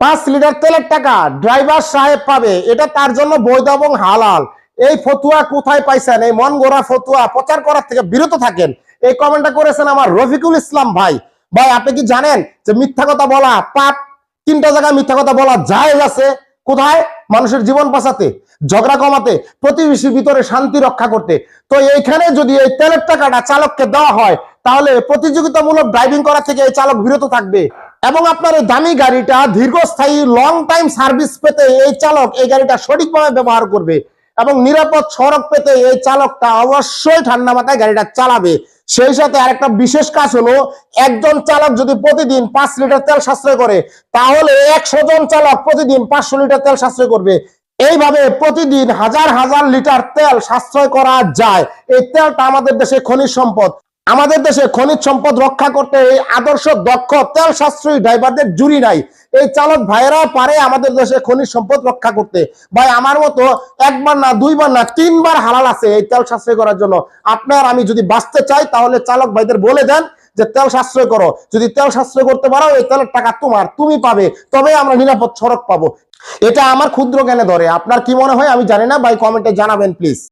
পাঁচ লিটার তেলের টাকা ড্রাইভার সাহেব পাবে। এটা তার জন্য বৈধ এবং হালাল। এই ফতুয়া কোথায় পাইছেন? এই মন গোড়া ফতুয়া প্রচার করার থেকে বিরত থাকেন। এই কমেন্টটা করেছেন আমার রফিকুল ইসলাম ভাই। ভাই, আপনি কি জানেন যে মিথ্যা কথা বলা পাপ? তিনটা জায়গায় মিথ্যা কথা বলা যায় আছে। কোথায়? মানুষের জীবন বাঁচাতে, ঝগড়া কমাতে, প্রতিবেশীর ভিতরে শান্তি রক্ষা করতে। তো এইখানে যদি এই তেলের টাকাটা চালককে দেওয়া হয়, তাহলে প্রতিযোগিতামূলক ড্রাইভিং করা থেকে এই চালক বিরত থাকবে। এবং আপনার এই দামি গাড়িটা দীর্ঘস্থায়ী লং টাইম সার্ভিস পেতে এই চালক এই গাড়িটা সঠিকভাবে ব্যবহার করবে এবং নিরাপদ সড়ক পেতে এই চালকটা অবশ্যই ঠান্ডা মাথায় গাড়িটা চালাবে। সেই সাথে আরেকটা বিশেষ কাজ হলো, একজন চালক যদি প্রতিদিন পাঁচ লিটার তেল সাশ্রয় করে, তাহলে একশো জন চালক প্রতিদিন পাঁচশো লিটার তেল সাশ্রয় করবে। এইভাবে প্রতিদিন হাজার হাজার লিটার তেল সাশ্রয় করা যায়। এই তেলটা আমাদের দেশে খনিজ সম্পদ। আমাদের দেশে খনিজ সম্পদ রক্ষা করতে এই আদর্শ, দক্ষ তেল সাশ্রয়ী ড্রাইভারদের জুড়ি নাই। এই চালক ভাইয়েরা পারে আমাদের দেশে খনিজ সম্পদ রক্ষা করতে। ভাই, আমার মতো একবার না, দুইবার না, তিনবার হালাল আছে এই তেল সাশ্রয় করার জন্য। আপনার আমি যদি বাঁচতে চাই, তাহলে চালক ভাইদের বলে দেন যে তেল সাশ্রয় করো। যদি তেল সাশ্রয় করতে পারো, এই তেলের টাকা তোমার, তুমি পাবে। তবে আমরা নিরাপদ সড়ক পাবো। এটা আমার ক্ষুদ্র জ্ঞানে ধরে। আপনার কি মনে হয় আমি জানি না, ভাই, কমেন্টে জানাবেন, প্লিজ।